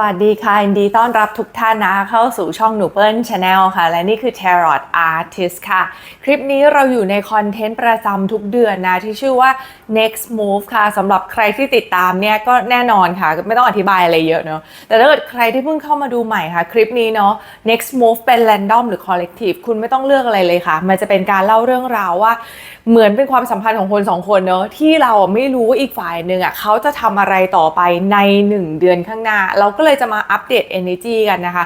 วัสดีค่ะยินดีต้อนรับทุกท่านนะเข้าสู่ช่องหนูเปิ้ลชาแนลค่ะ และนี่คือ Tarot Artist ค่ะ คลิปนี้เราอยู่ในคอนเทนต์ประจำทุกเดือนนะ ที่ชื่อว่า next move ค่ะสำหรับใครที่ติดตามเนี่ยก็แน่นอนค่ะ ไม่ต้องอธิบายอะไรเยอะเนาะแต่ถ้าเกิดใครที่เพิ่งเข้ามาดูใหม่ค่ะ คลิปนี้เนาะ next move เป็น random หรือ collective คุณไม่ต้องเลือกอะไรเลยค่ะ มันจะเป็นการเล่าเรื่องราวว่า เหมือนเป็นความสัมพันธ์ของคนสองคนเนอะที่เราไม่รู้ว่าอีกฝ่ายหนึ่งอะเขาจะทำอะไรต่อไปใน 1 เดือนข้างหน้าเราก็เลยจะมาอัปเดต energy กันนะคะ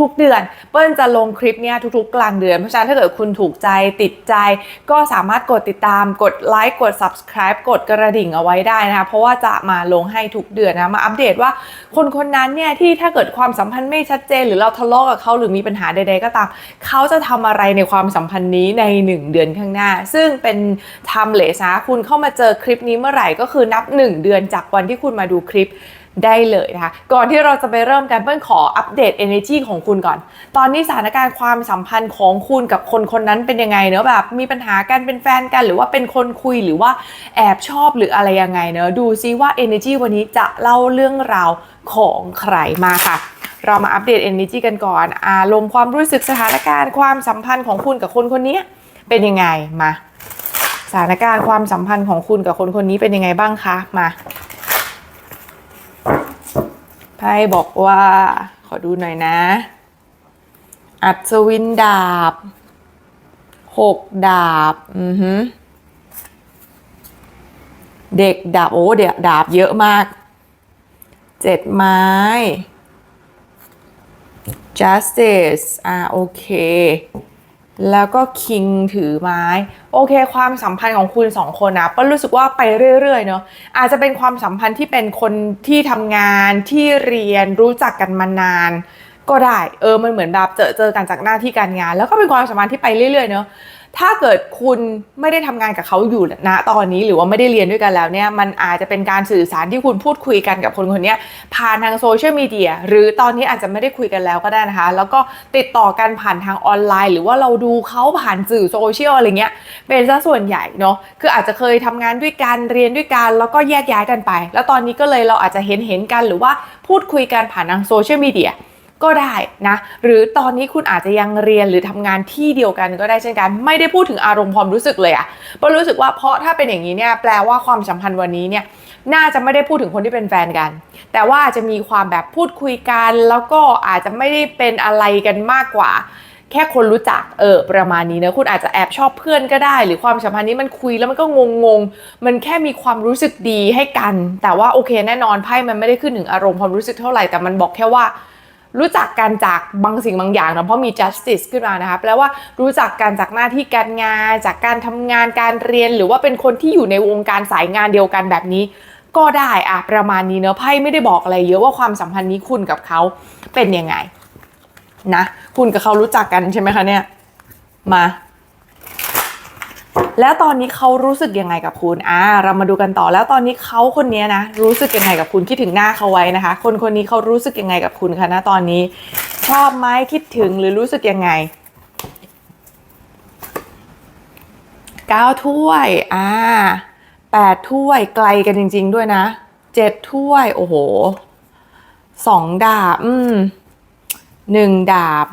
ทุกๆเดือน เปิ้ลจะลงคลิปเนี้ยทุกๆ กลางเดือน เพราะฉะนั้นถ้าเกิดคุณถูกใจติดใจ ก็สามารถกดติดตามกดไลค์กด subscribe กดกระดิ่งเอาไว้ได้นะคะ เพราะว่าจะมาลงให้ทุกเดือนนะมาอัปเดตว่าคนคนนั้นเนี่ยที่ถ้าเกิดความสัมพันธ์ไม่ชัดเจน หรือเราทะเลาะกับเขาหรือมีปัญหาใดๆก็ตาม เขาจะทำอะไรในความสัมพันธ์นี้ใน 1 เดือนข้างหน้า ซึ่งเป็น timeless นะคุณเข้ามาเจอคลิปนี้เมื่อไหร่ก็คือนับ 1 เดือนจากวันที่คุณมาดูคลิป ได้เลยนะคะ ก่อนที่เราจะไปเริ่มกันเปิ้ลขออัปเดต energy ของคุณก่อน ตอนนี้สถานการณ์ความสัมพันธ์ของคุณกับคนคนนั้นเป็นยังไงเนอะแบบมีปัญหากันเป็นแฟนกัน หรือว่าเป็นคนคุยหรือว่าแอบชอบหรืออะไรยังไงเนอะดูซิว่า energy วันนี้จะเล่าเรื่องราวของใครมาค่ะเรามาอัปเดต energy กันก่อน อารมณ์ความรู้สึกสถานการณ์ความสัมพันธ์ของคุณกับคนคนนี้เป็นยังไงมา สถานการณ์ความสัมพันธ์ของคุณกับคนคนนี้เป็นยังไงบ้างคะมา ไพ่บอกว่า ขอดูหน่อยนะ อัศวินดาบหกดาบ อือฮึเด็กดาบ โอ้เด็กดาบเยอะมากเจ็ดไม้ justice อ่าโอเค แล้วก็คิงถือไม้ โอเค ความสัมพันธ์ของคุณสองคนนะป้ารู้สึกว่าไปเรื่อยๆเนาะอาจจะเป็นความสัมพันธ์ที่เป็นคนที่ทำงานที่เรียนรู้จักกันมานาน ก็ได้เออมันเหมือนแบบเจอเจอกันจากหน้าที่การงาน แล้วก็เป็นความสัมพันธ์ที่ไปเรื่อยๆเนาะ ถ้าเกิดคุณไม่ได้ทำงานกับเขาอยู่ณตอนนี้หรือว่าไม่ได้เรียนด้วยกันแล้วเนี่ยมันอาจจะเป็นการสื่อสารที่คุณพูดคุยกันกับคนคนนี้ผ่านทางโซเชียลมีเดียหรือตอนนี้อาจจะไม่ได้คุยกันแล้วก็ได้นะคะ แล้วก็ติดต่อกันผ่านทางออนไลน์ หรือว่าเราดูเขาผ่านสื่อโซเชียลอะไรเงี้ยเป็นซะส่วนใหญ่เนาะคืออาจจะเคยทำงานด้วยกันเรียนด้วยกันแล้วก็แยกย้ายกันไป แล้วตอนนี้ก็เลยเราอาจจะเห็นเห็นกันหรือว่าพูดคุยกันผ่านทางโซเชียลมีเดีย ก็ได้นะ หรือตอนนี้คุณอาจจะยังเรียนหรือทำงานที่เดียวกันก็ได้เช่นกัน ไม่ได้พูดถึงอารมณ์ความรู้สึกเลยอะเพราะรู้สึกว่าเพราะถ้าเป็นอย่างนี้เนี่ยแปลว่าความสัมพันธ์วันนี้เนี่ยน่าจะไม่ได้พูดถึงคนที่เป็นแฟนกัน แต่ว่าอาจจะมีความแบบพูดคุยกัน แล้วก็อาจจะไม่ได้เป็นอะไรกันมากกว่า แค่คนรู้จักเออประมาณนี้นะคุณอาจจะแอบชอบเพื่อนก็ได้ หรือความสัมพันธ์นี้มันคุยแล้วมันก็งงงมันแค่มีความรู้สึกดีให้กัน แต่ว่าโอเคแน่นอนไพ่มันไม่ได้ขึ้นถึงอารมณ์ความรู้สึกเท่าไหร่แต่มันบอกแค่ว่า รู้จักกันจากบางสิ่งบางอย่างนะเพราะมี justice ขึ้นมานะคะแปลว่ารู้จักกันจากหน้าที่การงาน จากการทำงานการเรียน หรือว่าเป็นคนที่อยู่ในวงการสายงานเดียวกันแบบนี้ ก็ได้อะประมาณนี้เนอะไพ่ไม่ได้บอกอะไรเยอะว่าความสัมพันธ์นี้คุณกับเขาเป็นยังไงนะ คุณกับเขารู้จักกันใช่ไหมคะเนี่ยมา แล้วตอนนี้เขารู้สึกยังไงกับคุณ อ่า เรามาดูกันต่อ แล้วตอนนี้เขาคนนี้นะ รู้สึกยังไงกับคุณ คิดถึงหน้าเขาไว้นะคะ คนคนนี้เขารู้สึกยังไงกับคุณคะนะตอนนี้ ชอบไหมคิดถึงหรือรู้สึกยังไงเก้าถ้วย อ่าแปดถ้วย ไกลกันจริง ๆ ด้วยนะเจ็ดถ้วย โอ้โหสองดาบ อืมหนึ่งดาบ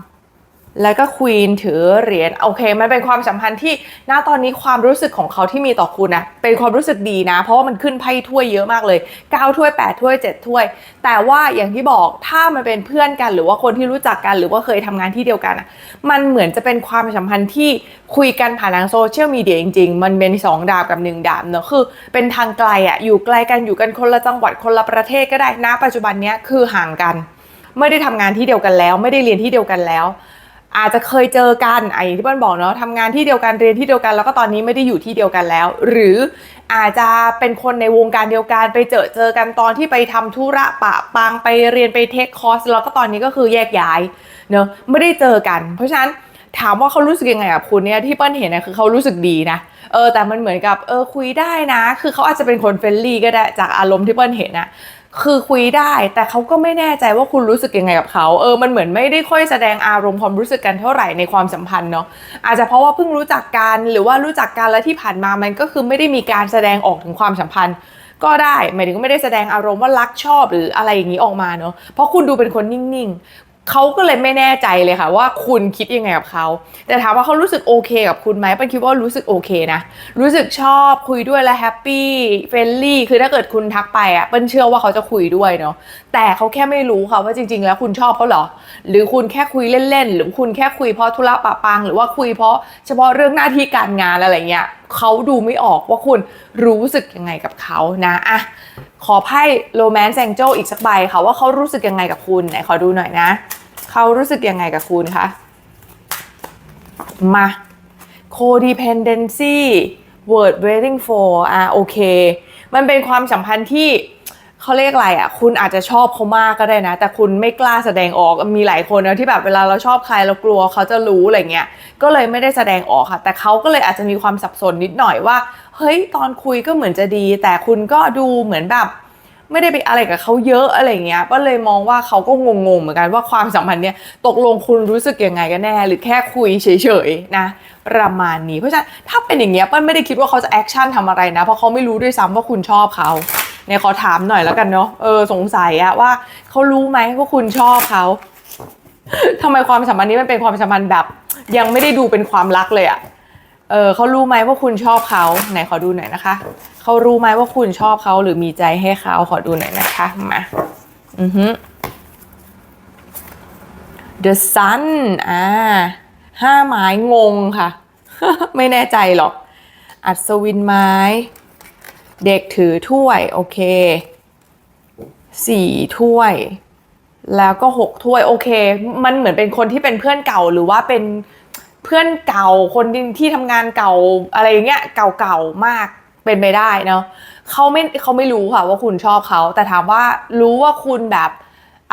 แล้วก็ควีนถือเหรียญโอเค มันเป็นความสัมพันธ์ที่ณตอนนี้ความรู้สึกของเขาที่มีต่อคุณนะเป็นความรู้สึกดีนะ เพราะว่ามันขึ้นไพ่ถ้วยเยอะมากเลย 9 ถ้วย 8 ถ้วย 7 ถ้วย แต่ว่าอย่างที่บอกถ้ามันเป็นเพื่อนกัน หรือว่าคนที่รู้จักกันหรือว่าเคยทำงานที่เดียวกันอะมันเหมือนจะเป็นความสัมพันธ์ที่คุยกันผ่านทางโซเชียลมีเดียจริงๆ มันเป็นสองดาบกับหนึ่งดาบเนอะคือ เป็นทางไกลอะอยู่ไกลกันอยู่กันคนละจังหวัดคนละประเทศก็ได้นะปัจจุบันนี้คือห่างกัน ไม่ได้ทำงานที่เดียวกันแล้ว ไม่ได้เรียนที่เดียวกันแล้ว อาจจะเคยเจอกันไอ้ที่เปิ้ลบอกเนาะทำงานที่เดียวกันเรียนที่เดียวกันแล้วก็ตอนนี้ไม่ได้อยู่ที่เดียวกันแล้ว หรืออาจจะเป็นคนในวงการเดียวกันไปเจอเจอกันตอนที่ไปทำธุระปะปางไปเรียนไปเทคคอร์สแล้วก็ตอนนี้ก็คือแยกย้ายเนาะไม่ได้เจอกัน เพราะฉะนั้นถามว่าเขารู้สึกยังไงกับคุณเนี่ยที่เปิ้ลเห็นนะคือเขารู้สึกดีนะเออแต่มันเหมือนกับเออคุยได้นะ คือเขาอาจจะเป็นคนเฟรนลี่ก็ได้จากอารมณ์ที่เปิ้ลเห็นนะ คือคุยได้ แต่เขาก็ไม่แน่ใจว่าคุณรู้สึกยังไงกับเขาเออมันเหมือนไม่ได้ค่อยแสดงอารมณ์ความรู้สึกกันเท่าไหร่ในความสัมพันธ์เนาะอาจจะเพราะว่าเพิ่งรู้จักกันหรือว่ารู้จักกันแล้วที่ผ่านมามันก็คือไม่ได้มีการแสดงออกถึงความสัมพันธ์ ก็ได้หมายถึงไม่ได้แสดงอารมณ์ว่ารักชอบหรืออะไรอย่างนี้ออกมาเนาะเพราะคุณดูเป็นคนนิ่งๆ เขาก็เลยไม่แน่ใจเลยค่ะ ว่าคุณคิดยังไงกับเขา แต่ถามว่าเขารู้สึกโอเคกับคุณไหมเป็นคิดว่ารู้สึกโอเคนะ รู้สึกชอบคุยด้วยและแฮปปี้เฟรนลี่คือถ้าเกิดคุณทักไปอะเปิ้ลเชื่อว่าเขาจะคุยด้วยเนาะแต่เขาแค่ไม่รู้ค่ะว่าจริง ๆ แล้วคุณชอบเขาเหรอ หรือคุณแค่คุยเล่นๆหรือคุณแค่คุยเพราะธุระปะปัง หรือว่าคุยเพราะเฉพาะเรื่องหน้าที่การงานอะไรเงี้ยเขาดูไม่ออกว่าคุณรู้สึกยังไงกับเขานะอะ ขอไพ่โรแมนต์แองเจลอีกสักใบค่ะว่าเขารู้สึกยังไงกับคุณไหนขอดูหน่อยนะเขารู้สึกยังไงกับคุณคะมา codependency word waiting for อะโอเค มันเป็นความสัมพันธ์ที่เขาเรียกอะไรอะ คุณอาจจะชอบเขามากก็ได้นะ แต่คุณไม่กล้าแสดงออก มีหลายคนนะที่แบบเวลาเราชอบใครเรากลัวเขาจะรู้อะไรเงี้ย ก็เลยไม่ได้แสดงออกค่ะ แต่เขาก็เลยอาจจะมีความสับสนนิดหน่อยว่า เฮ้ยตอนคุยก็เหมือนจะดี แต่คุณก็ดูเหมือนแบบ ไม่ได้ไปอะไรกับเขาเยอะอะไรเงี้ยก็เลยมองว่าเขาก็งงๆเหมือนกันว่าความสัมพันธ์เนี้ยตกลงคุณรู้สึกยังไงกันแน่หรือแค่คุยเฉยๆนะประมาณนี้เพราะฉะนั้นถ้าเป็นอย่างเงี้ยเปิ้ลไม่ได้คิดว่าเขาจะแอคชั่นทำอะไรนะ เพราะเขาไม่รู้ด้วยซ้ำว่าคุณชอบเขาเนี่ยขอถามหน่อยแล้วกันเนาะเออสงสัยอะว่าเขารู้ไหมว่าคุณชอบเขาทำไมความสัมพันธ์นี้มันเป็นความสัมพันธ์แบบ ยังไม่ได้ดูเป็นความรักเลยอะ เออเขารู้ไหมว่าคุณชอบเขาไหนขอดูหน่อยนะคะ เขารู้ไหมว่าคุณชอบเขาหรือมีใจให้เขาขอดูหน่อยนะคะมาอือฮึ The Sun อ่าห้าไม้งงค่ะ ไม่แน่ใจหรอก อัศวินไม้ เด็กถือถ้วย โอเคสี่ถ้วย แล้วก็หกถ้วย โอเค มันเหมือนเป็นคนที่เป็นเพื่อนเก่าหรือว่าเป็น เพื่อนเก่าคนที่ทำงานเก่าอะไรอย่างเงี้ยเก่าๆมากเป็นไปได้เนาะเขาไม่เขาไม่รู้ค่ะว่าคุณชอบเขาแต่ถามว่ารู้ว่าคุณแบบ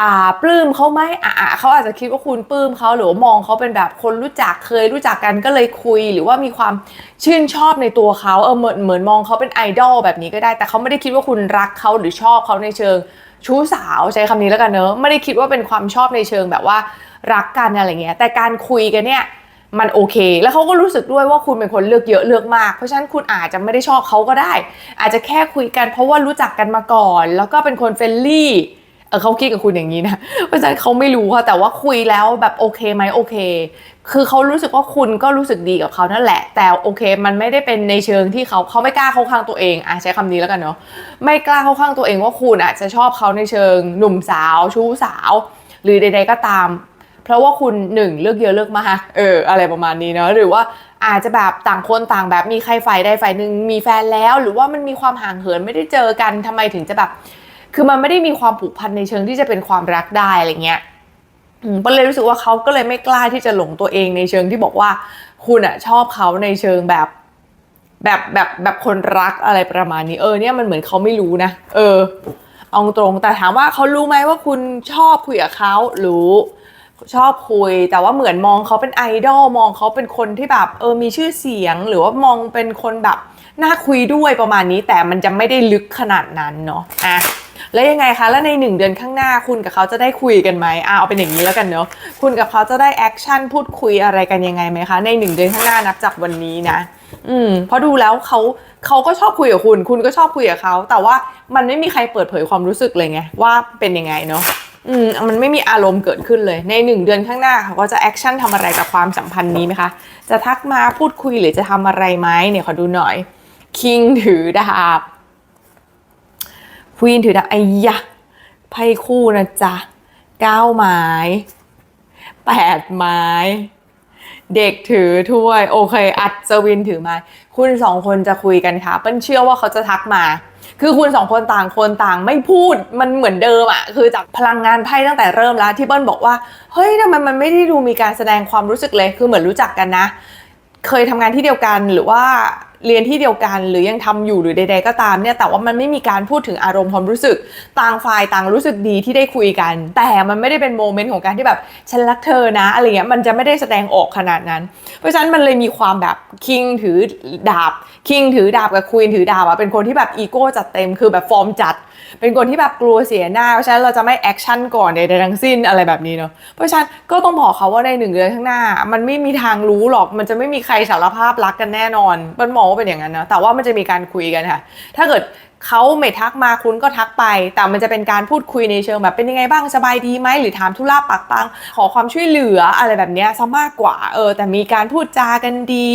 อ่าปลื้มเขาไหมอ่าเขาอาจจะคิดว่าคุณปลื้มเขาหรือว่ามองเขาเป็นแบบคนรู้จักเคยรู้จักกันก็เลยคุยหรือว่ามีความชื่นชอบในตัวเขาเออเหมือนเหมือนมองเขาเป็นไอดอลแบบนี้ก็ได้ แต่เขาไม่ได้คิดว่าคุณรักเขาหรือชอบเขาในเชิงชู้สาวใช้คำนี้แล้วกันเนอะไม่ได้คิดว่าเป็นความชอบในเชิงแบบว่ารักกันอะไรเงี้ยแต่การคุยกันเนี่ย มันโอเค แล้วเขาก็รู้สึกด้วยว่าคุณเป็นคนเลือกเยอะเลือกมาก เพราะฉะนั้นคุณอาจจะไม่ได้ชอบเขาก็ได้ อาจจะแค่คุยกันเพราะว่ารู้จักกันมาก่อน แล้วก็เป็นคนเฟรนลี่เออเขาคิดกับคุณอย่างนี้นะ เพราะฉะนั้นเขาไม่รู้ค่ะแต่ว่าคุยแล้วแบบโอเคไหมโอเค คือเขารู้สึกว่าคุณก็รู้สึกดีกับเขานั่นแหละ แต่โอเค มันไม่ได้เป็นในเชิงที่เขาเขาไม่กล้าเข้าข้างตัวเองอะใช้คำนี้แล้วกันเนาะไม่กล้าเข้าข้างตัวเองว่าคุณอาจจะชอบเขาในเชิงหนุ่มสาว ชู้สาว หรือใดๆก็ตาม เพราะว่าคุณหนึ่งเลือกเยอะเลือกมากเอออะไรประมาณนี้เนาะหรือว่าอาจจะแบบต่างคนต่างแบบมีใครฝ่ายใดฝ่ายหนึ่งมีแฟนแล้ว หรือว่ามันมีความห่างเหินไม่ได้เจอกันทำไมถึงจะแบบ คือมันไม่ได้มีความผูกพันในเชิงที่จะเป็นความรักได้อะไรเงี้ยอืมก็เลยรู้สึกว่าเขาก็เลยไม่กล้าที่จะหลงตัวเองในเชิงที่บอกว่า คุณอะชอบเขาในเชิงแบบแบบแบบแบบคนรักอะไรประมาณนี้ เออเนี่ยมันเหมือนเขาไม่รู้นะ เออ เอาตรงแต่ถามว่าเขารู้ไหมว่าคุณชอบคุยกับเขารู้ ชอบคุย แต่ว่าเหมือนมองเขาเป็นไอดอลมองเขาเป็นคนที่แบบเออมีชื่อเสียง หรือว่ามองเป็นคนแบบน่าคุยด้วยประมาณนี้ แต่มันจะไม่ได้ลึกขนาดนั้นเนาะอะแล้วยังไงคะ แล้วในหนึ่งเดือนข้างหน้าคุณกับเขาจะได้คุยกันไหมอ่าเอาเป็นอย่างนี้แล้วกันเนาะคุณกับเขาจะได้แอคชั่นพูดคุยอะไรกันยังไงไหมคะ ในหนึ่งเดือนข้างหน้านับจากวันนี้นะ อืมเพราะดูแล้วเขาเขาก็ชอบคุยกับคุณ คุณก็ชอบคุยกับเขา แต่ว่ามันไม่มีใครเปิดเผยความรู้สึกเลยไงว่าเป็นยังไงเนาะ อืมมันไม่มีอารมณ์เกิดขึ้นเลย ในหนึ่งเดือนข้างหน้าเขาก็จะแอคชั่นทำอะไรกับความสัมพันธ์นี้ไหมคะ จะทักมาพูดคุยหรือจะทำอะไรไหมเนี่ยขอดูหน่อยคิงถือดาบควีนถือดาบไอ้ยะไพ่คู่นะจ๊ะเก้าไม้แปดไม้ เด็กถือถ้วย โอเค อัศวินถือไม้ คุณสองคนจะคุยกันค่ะ เปิ้ลเชื่อว่าเขาจะทักมา คือคุณสองคนต่างคนต่างไม่พูดมันเหมือนเดิมอะคือจากพลังงานไพ่ตั้งแต่เริ่มแล้วที่เปิ้ลบอกว่าเฮ้ยทำไมมันไม่ได้ดูมีการแสดงความรู้สึกเลย คือเหมือนรู้จักกันนะ เคยทำงานที่เดียวกันหรือว่า เรียนที่เดียวกัน หรือยังทำอยู่หรือใด ๆ ก็ตามเนี่ยแต่ว่ามันไม่มีการพูดถึงอารมณ์ความรู้สึก ต่างฝ่ายต่างรู้สึกดีที่ได้คุยกัน แต่มันไม่ได้เป็นโมเมนต์ของการที่แบบฉันรักเธอนะอะไรเงี้ยมันจะไม่ได้แสดงออกขนาดนั้น เพราะฉะนั้นมันเลยมีความแบบคิงถือดาบคิงถือดาบกับควีนถือดาบอะเป็นคนที่แบบอีโก้จัดเต็มคือแบบฟอร์มจัด เป็นคนที่แบบกลัวเสียหน้า เพราะฉะนั้นเราจะไม่แอคชั่นก่อนใดๆทั้งสิ้นอะไรแบบนี้เนาะ เพราะฉะนั้นก็ต้องบอกเขาว่าในหนึ่งเดือนข้างหน้า มันไม่มีทางรู้หรอก มันจะไม่มีใครสารภาพรักกันแน่นอน มันหมอว่าเป็นอย่างนั้นนะ แต่ว่ามันจะมีการคุยกันค่ะ ถ้าเกิดเขาไม่ทักมาคุณก็ทักไป แต่มันจะเป็นการพูดคุยในเชิงแบบเป็นยังไงบ้างสบายดีไหมหรือถามธุระปักปัง ขอความช่วยเหลืออะไรแบบนี้ซะมากกว่าเออ แต่มีการพูดจากันดี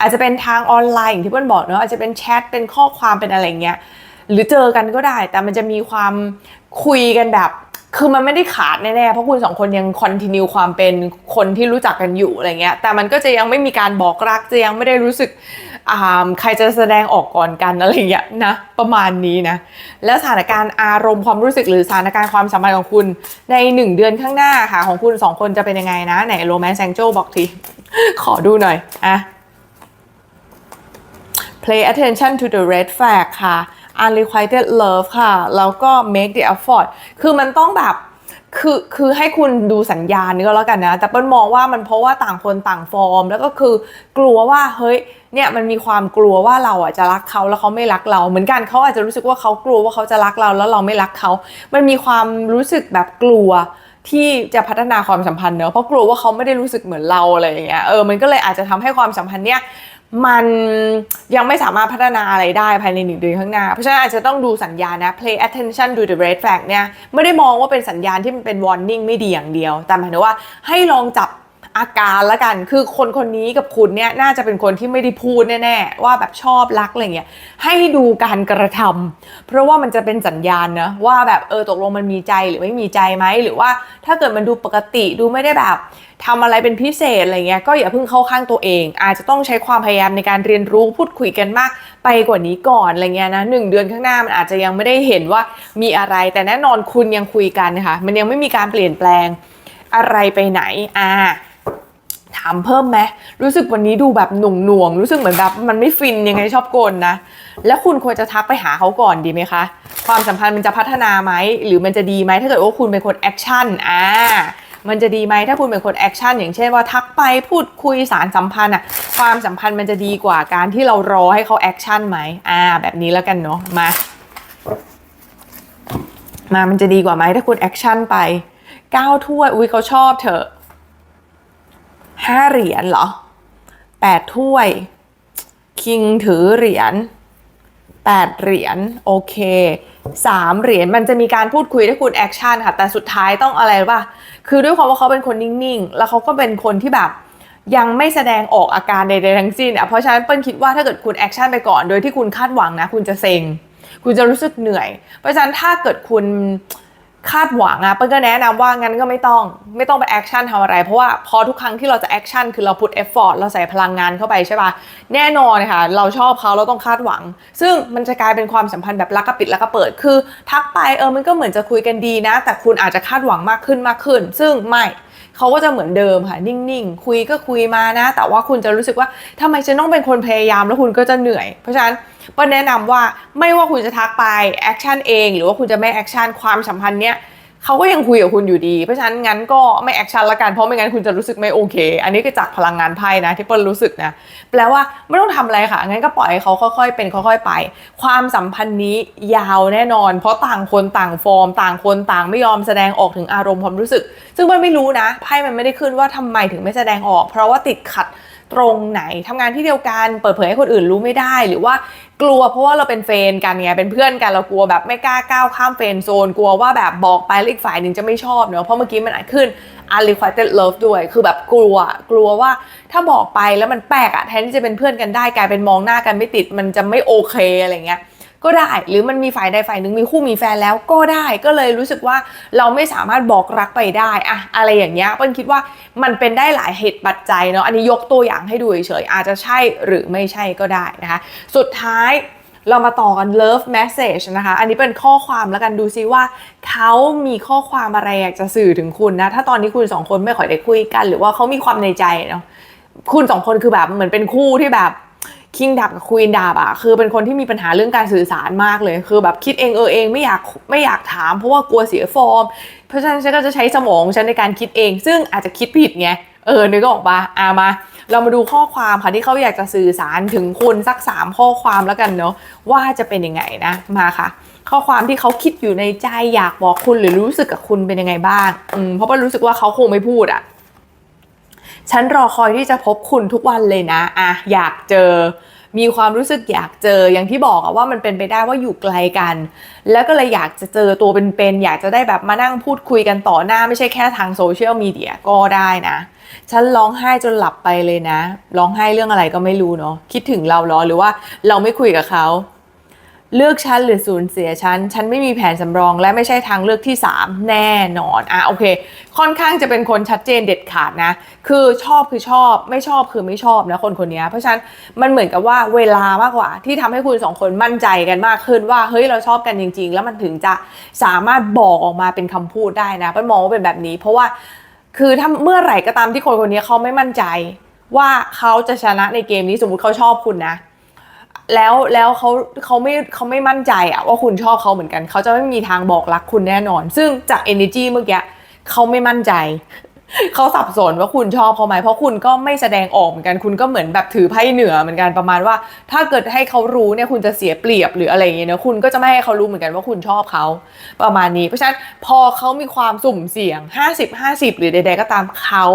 อาจจะเป็นทางออนไลน์อย่างที่เพื่อนบอกเนาะอาจจะเป็นแชทเป็นข้อความเป็นอะไรเงี้ย หรือเจอกันก็ได้ แต่มันจะมีความคุยกันแบบ คือมันไม่ได้ขาดแน่ๆ เพราะคุณสองคนยังคอนติเนียความเป็นคนที่รู้จักกันอยู่อะไรเงี้ย แต่มันก็จะยังไม่มีการบอกรักจะยังไม่ได้รู้สึกอ่าใครจะแสดงออกก่อนกันอะไรเงี้ยนะประมาณนี้นะ แล้วสถานการณ์อารมณ์ความรู้สึกหรือสถานการณ์ความสัมพันธ์ของคุณในหนึ่งเดือนข้างหน้าค่ะของคุณสองคนจะเป็นยังไงนะไหนโรแมนต์แซงโจบอกที ขอดูหน่อยอะ pay attention to the red flag ค่ะ unrequited love ค่ะ แล้วก็ make the effort คือมันต้องแบบคือคือให้คุณดูสัญญาณนี้ก็แล้วกันนะ แต่เปิ้ลมองว่ามันเพราะว่าต่างคนต่างฟอร์ม แล้วก็คือกลัวว่าเฮ้ยเนี่ยมันมีความกลัวว่าเราอะจะรักเขาแล้วเขาไม่รักเรา เหมือนกันเขาอาจจะรู้สึกว่าเขากลัวว่าเขาจะรักเราแล้วเราไม่รักเขา มันมีความรู้สึกแบบกลัวที่จะพัฒนาความสัมพันธ์เนอะเพราะกลัวว่าเขาไม่ได้รู้สึกเหมือนเราอะไรอย่างเงี้ยเออมันก็เลยอาจจะทำให้ความสัมพันธ์เนี้ย มันยังไม่สามารถพัฒนาอะไรได้ภายในหนึ่งเดือนข้างหน้า เพราะฉะนั้นอาจจะต้องดูสัญญาณนะ play attention to the red flag เนี่ยไม่ได้มองว่าเป็นสัญญาณที่มันเป็น warning ไม่ดีอย่างเดียว แต่หมายถึงว่าให้ลองจับ อาการละกัน คือคนคนนี้กับคุณเนี่ยน่าจะเป็นคนที่ไม่ได้พูดแน่ๆว่าแบบชอบรักอะไรเงี้ยให้ดูการกระทำเพราะว่ามันจะเป็นสัญญาณนะว่าแบบเออตกลงมันมีใจหรือไม่มีใจไหมหรือว่าถ้าเกิดมันดูปกติดูไม่ได้แบบทำอะไรเป็นพิเศษอะไรเงี้ยก็อย่าเพิ่งเข้าข้างตัวเอง อาจจะต้องใช้ความพยายามในการเรียนรู้พูดคุยกันมาก ไปกว่านี้ก่อนอะไรเงี้ยนะหนึ่งเดือนข้างหน้ามันอาจจะยังไม่ได้เห็นว่ามีอะไร แต่แน่นอนคุณยังคุยกันนะคะมันยังไม่มีการเปลี่ยนแปลงอะไรไปไหนอ่า ถามเพิ่มไหมรู้สึกวันนี้ดูแบบหน่วงหน่วงรู้สึกเหมือนแบบมันไม่ฟินยังไงชอบโกนนะ แล้วคุณควรจะทักไปหาเขาก่อนดีไหมคะ ความสัมพันธ์มันจะพัฒนาไหมหรือมันจะดีไหมถ้าเกิดว่าคุณเป็นคนแอคชั่นอ่ามันจะดีไหมถ้าคุณเป็นคนแอคชั่นอย่างเช่นว่าทักไปพูดคุยสารสัมพันธ์อะความสัมพันธ์มันจะดีกว่าการที่เรารอให้เขาแอคชั่นไหมอ่า แบบนี้แล้วกันเนาะมามามันจะดีกว่าไหมถ้าคุณแอคชั่นไปก้าวถ้วยอุ้ยเขาชอบเถอะ ห้าเหรียญเหรอแปดถ้วย คิงถือเหรียญแปดเหรียญโอเคสามเหรียญมันจะมีการพูดคุยถ้าคุณแอคชั่นค่ะ แต่สุดท้ายต้องอะไรป่ะ คือด้วยความว่าเขาเป็นคนนิ่งๆ แล้วเขาก็เป็นคนที่แบบยังไม่แสดงออกอาการใดๆทั้งสิ้นอะเพราะฉะนั้นเปิ้ลคิดว่าถ้าเกิดคุณแอคชั่นไปก่อน โดยที่คุณคาดหวังนะ คุณจะเซ็ง คุณจะรู้สึกเหนื่อย เพราะฉะนั้นถ้าเกิดคุณ คาดหวังอะเปิ้ลก็แนะนำว่างั้นก็ไม่ต้องไม่ต้องไปแอคชั่นทำอะไร เพราะว่าพอทุกครั้งที่เราจะแอคชั่นคือเราพุทเอฟฟอร์ตเราใส่พลังงานเข้าไปใช่ปะแน่นอนค่ะเราชอบเขาเราต้องคาดหวัง ซึ่งมันจะกลายเป็นความสัมพันธ์แบบลักกระปิดลักกระเปิด คือ ทักไปเออมันก็เหมือนจะคุยกันดีนะ แต่คุณอาจจะคาดหวังมากขึ้นมากขึ้น ซึ่งไม่ เขาก็จะเหมือนเดิมค่ะนิ่งๆ คุยก็คุยมานะ แต่ว่าคุณจะรู้สึกว่าทำไมฉันต้องเป็นคนพยายามแล้วคุณก็จะเหนื่อย เพราะฉะนั้นเปิ้ลแนะนำว่าไม่ว่าคุณจะทักไปแอคชั่นเอง หรือว่าคุณจะไม่แอคชั่นความสัมพันธ์เนี้ย เขาก็ยังคุยกับคุณอยู่ดี เพราะฉะนั้นงั้นก็ไม่แอคชั่นละกัน เพราะไม่งั้นคุณจะรู้สึกไม่โอเค อันนี้ก็จากพลังงานไพ่นะที่เปิ้ลรู้สึกนะ แปลว่าไม่ต้องทำอะไรค่ะ งั้นก็ปล่อยให้เขาค่อยๆ เป็นค่อยๆไป ความสัมพันธ์นี้ยาวแน่นอน เพราะต่างคนต่างฟอร์ม ต่างคนต่างไม่ยอมแสดงออกถึงอารมณ์ความรู้สึก ซึ่งเปิ้ลไม่รู้นะไพ่มันไม่ได้ขึ้นว่าทำไมถึงไม่แสดงออก เพราะว่าติดขัดตรงไหนทำงานที่เดียวกันเปิดเผยให้คนอื่นรู้ไม่ได้หรือว่า กลัวเพราะว่าเราเป็นเฟนกันไงเป็นเพื่อนกันเรากลัวแบบไม่กล้าก้าวข้ามเฟนโซนกลัวว่าแบบบอกไปแล้วอีกฝ่ายหนึ่งจะไม่ชอบเนอะเพราะเมื่อกี้มันอาจขึ้น unrequited love ด้วย คือแบบกลัวกลัวว่าถ้าบอกไปแล้วมันแปลกอะแทนที่จะเป็นเพื่อนกันได้กลายเป็นมองหน้ากันไม่ติดมันจะไม่โอเคอะไรเงี้ย ก็ได้ หรือมันมีฝ่ายใดฝ่ายหนึ่งมีคู่มีแฟนแล้วก็ได้ ก็เลยรู้สึกว่าเราไม่สามารถบอกรักไปได้อะอะไรอย่างเงี้ยเปิ้ลคิดว่ามันเป็นได้หลายเหตุปัจจัยเนาะ อันนี้ยกตัวอย่างให้ดูเฉยๆ อาจจะใช่หรือไม่ใช่ก็ได้นะคะ สุดท้ายเรามาต่อกัน love message นะคะ อันนี้เป็นข้อความแล้วกันดูซิว่า เขามีข้อความอะไรอยากจะสื่อถึงคุณนะ ถ้าตอนนี้คุณสองคนไม่ค่อยได้คุยกัน หรือว่าเขามีความในใจเนาะ คุณสองคนคือแบบเหมือนเป็นคู่ที่แบบ คิงดาบกับควีนดาบอะคือเป็นคนที่มีปัญหาเรื่องการสื่อสารมากเลย คือแบบคิดเองเออเองไม่อยากไม่อยากถามเพราะว่ากลัวเสียฟอร์ม เพราะฉะนั้นฉันก็จะใช้สมองฉันในการคิดเอง ซึ่งอาจจะคิดผิดไงเออนึกออกปะอะมา เรามาดูข้อความค่ะที่เขาอยากจะสื่อสารถึงคุณสักสามข้อความแล้วกันเนาะว่าจะเป็นยังไงนะมาค่ะ ข้อความที่เขาคิดอยู่ในใจอยากบอกคุณหรือรู้สึกกับคุณเป็นยังไงบ้างอืมเพราะว่ารู้สึกว่าเขาคงไม่พูดอะ ฉันรอคอยที่จะพบคุณทุกวันเลยนะอะอยากเจอ มีความรู้สึกอยากเจออย่างที่บอกอะว่ามันเป็นไปได้ว่าอยู่ไกลกัน แล้วก็เลยอยากจะเจอตัวเป็นๆอยากจะได้แบบมานั่งพูดคุยกันต่อหน้าไม่ใช่แค่ทางโซเชียลมีเดียก็ได้นะฉันร้องไห้จนหลับไปเลยนะร้องไห้เรื่องอะไรก็ไม่รู้เนาะคิดถึงเราเหรอหรือว่าเราไม่คุยกับเขา เลือกฉันหรือสูญเสียฉัน ฉันไม่มีแผนสำรอง และไม่ใช่ทางเลือกที่ 3 แน่นอน อะโอเค ค่อนข้างจะเป็นคนชัดเจนเด็ดขาดนะ คือชอบคือชอบ ไม่ชอบคือไม่ชอบนะคนคนนี้ เพราะฉะนั้นมันเหมือนกับว่าเวลามากกว่า ที่ทำให้คุณสองคนมั่นใจกันมากขึ้นว่า เฮ้ยเราชอบกันจริง ๆ แล้วมันถึงจะสามารถบอกออกมาเป็นคำพูดได้นะเป้นมองว่าเป็นแบบนี้ เพราะว่าคือถ้าเมื่อไหร่ก็ตามที่คนคนนี้เขาไม่มั่นใจ ว่าเขาจะชนะในเกมนี้สมมติเขาชอบคุณนะ แล้วแล้วเขาเขาไม่เขาไม่มั่นใจอะว่าคุณชอบเขาเหมือนกัน เขาจะไม่มีทางบอกรักคุณแน่นอน ซึ่งจาก energy เมื่อกี้เขาไม่มั่นใจ เขาสับสนว่าคุณชอบเขาไหมเพราะคุณก็ไม่แสดงออกเหมือนกัน คุณก็เหมือนแบบถือไพ่เหนือเหมือนกันประมาณว่า ถ้าเกิดให้เขารู้เนี่ยคุณจะเสียเปรียบหรืออะไรอย่างเงี้ยนะคุณก็จะไม่ให้เขารู้เหมือนกันว่าคุณชอบเขาประมาณนี้ เพราะฉะนั้นพอเขามีความสุ่มเสี่ยง 50 50 หรือใด ๆ ก็ตามเขา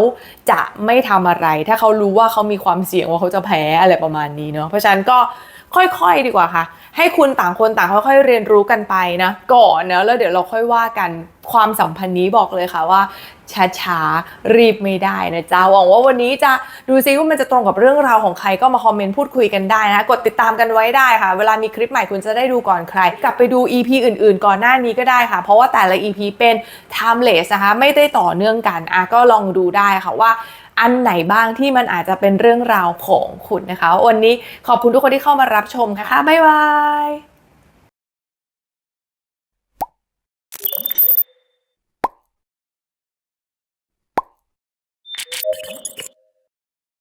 จะไม่ทำอะไร ถ้าเขารู้ว่าเขามีความเสี่ยงว่าเขาจะแพ้อะไรประมาณนี้เนาะเพราะฉะนั้นก็ ค่อยๆ ดีกว่าค่ะ ให้คุณต่างคนต่างค่อยๆ เรียนรู้กันไปนะก่อนนะแล้วเดี๋ยวเราค่อยว่ากันความสัมพันธ์นี้บอกเลยค่ะว่าช้าๆรีบไม่ได้นะจ๊ะหวังว่าวันนี้จะดูซิว่ามันจะตรงกับเรื่องราวของใครก็มาคอมเมนต์พูดคุยกันได้นะกดติดตามกันไว้ได้ค่ะ เวลามีคลิปใหม่คุณจะได้ดูก่อนใคร กลับไปดู EP อื่นๆ ก่อนหน้านี้ก็ได้ค่ะ เพราะว่าแต่ละ EP เป็น timeless นะคะไม่ได้ต่อเนื่องกันอะก็ลองดูได้ค่ะว่า อันไหนบ้างที่มันอาจจะเป็นเรื่องราวของคุณนะคะ วันนี้ขอบคุณทุกคนที่เข้ามารับชมค่ะบ๊ายบาย